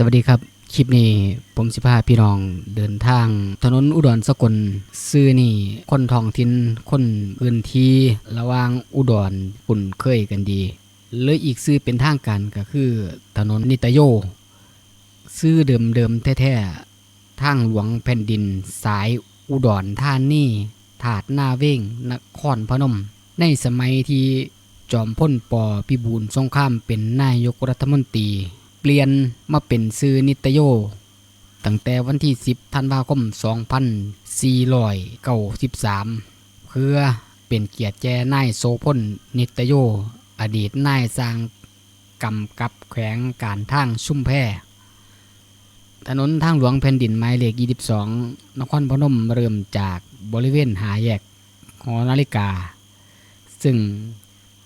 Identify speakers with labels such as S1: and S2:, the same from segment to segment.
S1: สวัสดีครับ คลิปนี้ผมสิพาพี่น้องเดินทาง ถนนอุดรสกลซื้อนี่ คนท้องถิ่นคนพื้นที่ระว่างอุดรปุ่นเคยกันดีหรืออีกซื้อเป็นทางการก็คือ ถนนนิตโย ซื้อเดิมเดิมๆแท้ๆทางหลวงแผ่นดิน สายอุดรธานีถาดหน้าเว้งนครพนม ในสมัยที่จอมพลปอพิบูลสงครามเป็นนายกรัฐมนตรี เปลี่ยนมาเป็นซื้อนิตโย ตั้งแต่วันที่ 10ธันวาคม 2493 เพื่อเป็นเกียรติแก่นายโสพลนิตโย อดีตนายสร้างกำกับแขวงการทางชุ่มแพถนนทางหลวงแผ่นดินหมายเลข 22 นครพนมเริ่มจากบริเวณหาแยกหอนาฬิกา ซึ่ง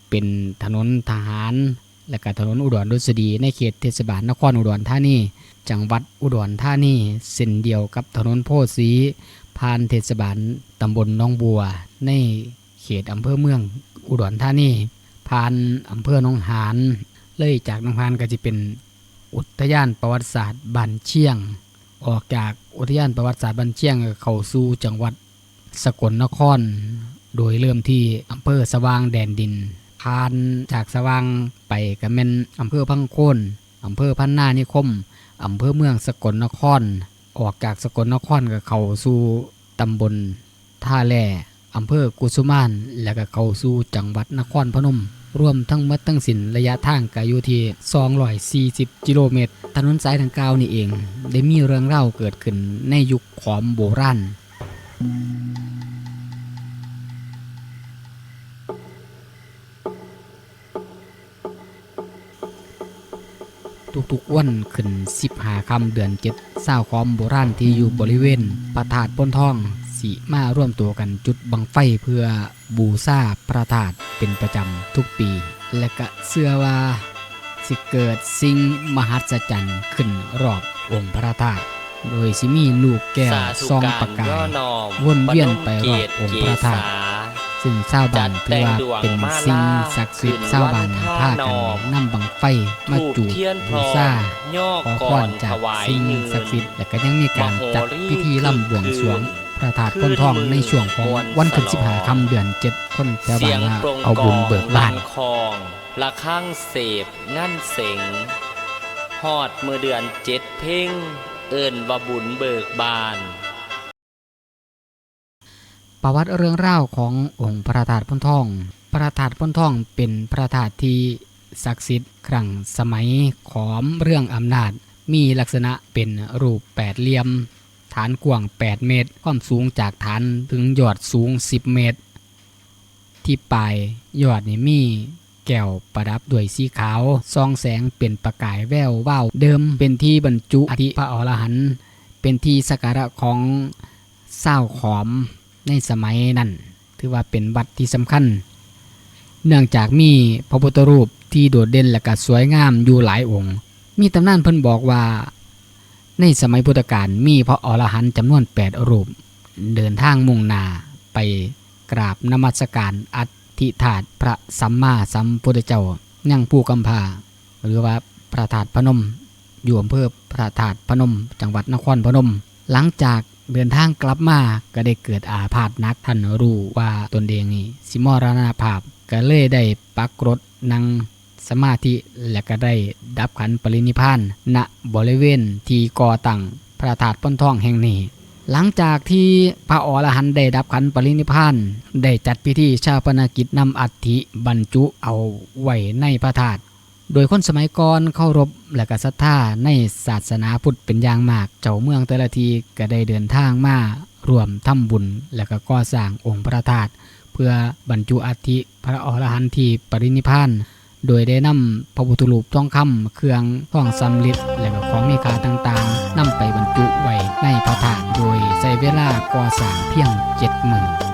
S1: เป็นถนนทหาร และก็ถนนอุดรดุษฎีในเขตเทศบาลนครอุดรธานี จังหวัดอุดรธานีเส้นเดียวกับถนนโพธิ์ศรีผ่านเทศบาลตำบลหนองบัว ในเขตอำเภอเมืองอุดรธานีผ่านอำเภอหนองหานเลยจากหนองหานก็จะเป็นอุทยานประวัติศาสตร์บันเชียง ออกจากอุทยานประวัติศาสตร์บันเชียงเข้าสู่จังหวัดสกลนคร โดยเริ่มที่อำเภอสว่างแดนดิน ผ่านจากสว่างไปก็แม่นอำเภอพังโคนอำเภอพันนานิคมอำเภอเมืองสกลนคร ออกจากสกลนครก็เข้าสู่ตำบลท่าแร่อำเภอกุสุมาน และก็เข้าสู่จังหวัดนครพนม รวมทั้งหมดทั้งสินระยะทางก็อยู่ที่240 กิโลเมตร ถนนสายดังกล่าวนี่เอง ได้มีเรื่องเล่าเกิดขึ้นในยุคขอมโบราณ ทุกๆวันขึ้น15คำเดือนเจ็ดเศร้าวขอมโบราณที่อยู่บริเวณพระธาตุป้นทองสีมาร่วมตัวกันจุดบังไฟเพื่อบูชาพระธาตุเป็นประจำทุกปี และก็เชื่อว่าสิเกิดสิ่งมหัศจรรย์ขึ้นรอบองค์พระธาตุโดยสิมีลูกแก้ว
S2: สาธุ
S1: ซอง
S2: การ
S1: ประกา
S2: ย่
S1: ย
S2: อนอม
S1: วนเวียนไปรอบ
S2: ปนม
S1: องค์
S2: เก
S1: พระธาตุ
S2: ศา
S1: ซึ่งชาวบ้านถือว่าเป็นสิ่งศักดิ์สิทธิ์ชาวบ้านพากันนำบังไฟมา
S2: ถูก
S1: จูบ
S2: เทียนพ
S1: บู
S2: ร้อ
S1: ชา
S2: มย่อ
S1: ขอพ
S2: ก่อ
S1: ร
S2: น
S1: จา
S2: ถ
S1: ก
S2: วาย
S1: สิ่ง
S2: เงิน
S1: ศักดิ์สิทธิ์และก็ยังมีการจัด
S2: มโหรี
S1: พิธีล่ำบวงสรวงพระธาตุพ้นทองในช่วงของวันขึ้นสิบหาคำเดือนเจ็ดคนชาว
S2: เสี
S1: บ้ายน
S2: ง
S1: ว่า
S2: ปรง
S1: เอา
S2: ก
S1: บุ
S2: อ
S1: ญ
S2: ง
S1: เบิกบาน
S2: คองละข้างเสพงั้นเสงฮอดมือเดือนเจ็ดเพ่งเอิญว่าบุญเบิกบาน
S1: ประวัติเรื่องเล่าวขององค์พระธาตุพ้นทอง พระธาตุพ้นทองเป็นพระธาตุที่ศักดิ์สิทธิ์ครั้งสมัยขอมเรื่องอำนาจ มีลักษณะเป็นรูปแปดเหลี่ยม ฐานกว้าง 8 เมตร ความสูงจากฐานถึงยอดสูง 10 เมตร ที่ปลายยอดนี่มีแก้วประดับด้วยสีขาวซองแสงเป็นประกายแวววาวเดิมเป็นที่บรรจุอธิพระอรหันต์เป็นที่สักการะของเศร้าขอม ในสมัยนั้น ถือว่าเป็นวัดที่สำคัญ เนื่องจากมีพระพุทธรูปที่โดดเด่นและก็สวยงามอยู่หลายองค์ มีตำนานเพิ่นบอกว่า ในสมัยพุทธกาลมีพระอรหันต์จำนวน 8 รูป เดินทางมุ่งนาไปกราบนมัสการอัฐิธาตพระสัมมาสัมพุทธเจ้ายังผู้กำพาหรือว่าพระธาตุพนม อยู่อำเภอพระธาตุพนม จังหวัดนครพนม หลังจาก เดินทางกลับมาก็ได้เกิดอาพาธนักท่านรู้ว่าตนเองนี่สิมรณภาพก็เลยได้ปักรถนั่งสมาธิและก็ได้ดับขันปรินิพานณบริเวณที่ก่อตั้งพระธาตุป้นทองแห่งนี้ หลังจากที่พระอรหันต์ได้ดับขันปรินิพานได้จัดพิธีชาปนกิจนำอัฐิบรรจุเอาไว้ในพระธาตุ โดยคนสมัยก่อนเคารพและก็ศรัทธาในศาสนาพุทธเป็นอย่างมาก เจ้าเมืองแต่ละทีก็ได้เดินทางมาร่วมทำบุญ และก็ก่อสร้างองค์พระธาตุเพื่อบรรจุอัฐิพระอรหันต์ที่ปรินิพพานโดยได้นำพระพุทธรูปทองคำเครื่องทองสำริดและก็ของมีค่าต่างๆนำไปบรรจุไว้ในพระธาตุโดยใช้เวลาก่อสร้างเพียงเจ็ดหมื่น